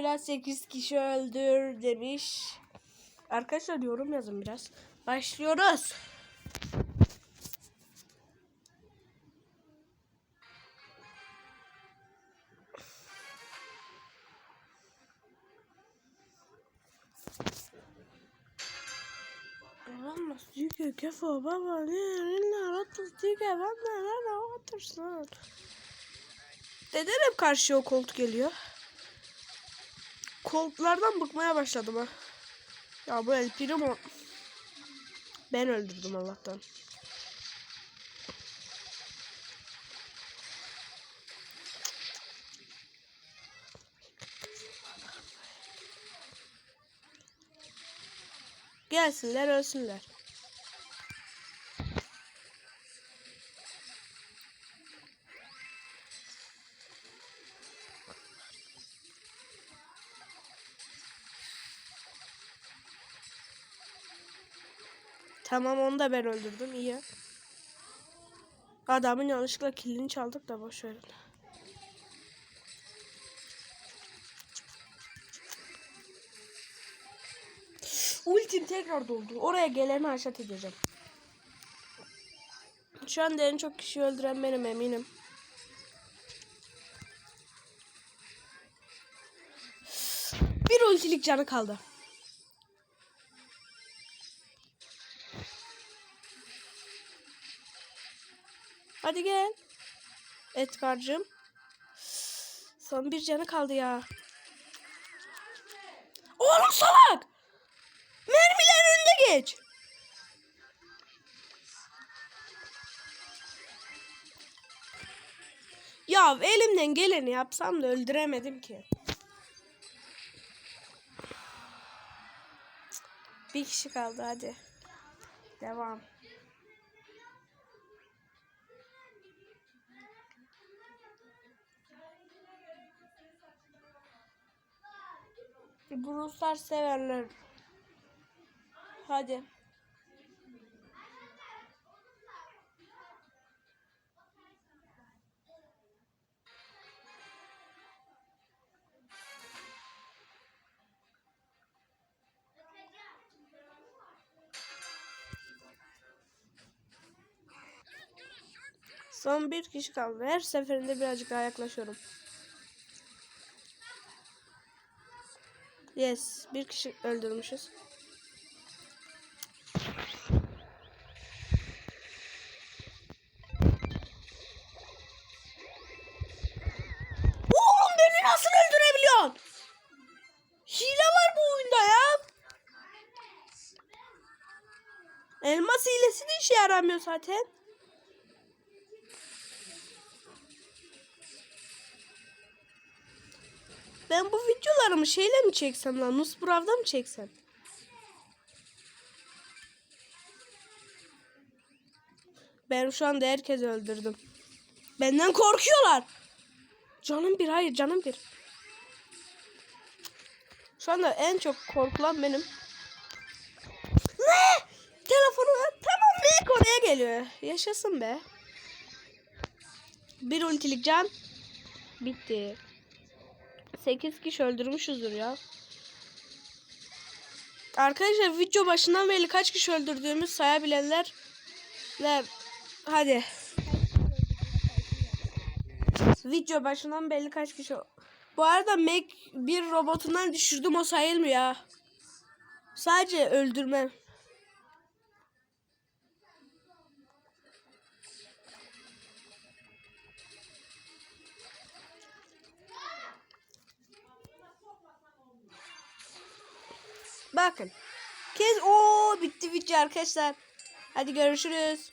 videoyla 8 kişi öldür demiş. Arkadaşlar yorum yazın biraz. Başlıyoruz. Olmaz diyor kefo baba ne ne rahatız diyor ben ne rahatırsın. Neden hep karşıya o kolt geliyor? Koltlardan bıkmaya başladım ha. Ya bu El Primo ben öldürdüm Allah'tan. Gelsinler ölsünler. Tamam onu da ben öldürdüm iyi. Adamın yanlışlıkla kilini çaldık da boş verin. Ultim tekrar doldu. Oraya geleni haşat edeceğim. Şu anda en çok kişi öldüren benim eminim. Bir ultilik canı kaldı. Hadi gel. Edgar'cığım. Son bir canı kaldı ya. Oğlum salak! Mermiler önünde geç. Ya elimden geleni yapsam da öldüremedim ki. Bir kişi kaldı hadi. Devam. Bu Ruslar severler. Hadi. Son bir kişi kaldı. Her seferinde birazcık daha yaklaşıyorum. Yes. Bir kişi öldürmüşüz. Oğlum beni nasıl öldürebiliyorsun? Hile var bu oyunda ya. Elmas hilesi de işe yaramıyor zaten. Ben bu videolarımı şeyle mi çeksem lan? Nusbrav'da mı çeksem? Ben şu anda herkesi öldürdüm. Benden korkuyorlar. Canım bir hayır canım bir. Şu anda en çok korkulan benim. Ne? Telefonu tamam Mac oraya geliyor. Yaşasın be. Bir ultilik can. Bitti. 8 kişi öldürmüşüzdür ya. Arkadaşlar video başından beri kaç kişi öldürdüğümüz sayabilenler ve hadi. Video başından belli kaç kişi. Bu arada Mac bir robotundan düşürdüm o sayılmıyor. Sadece öldürme. Bakın. Kez o bitti video arkadaşlar. Hadi görüşürüz.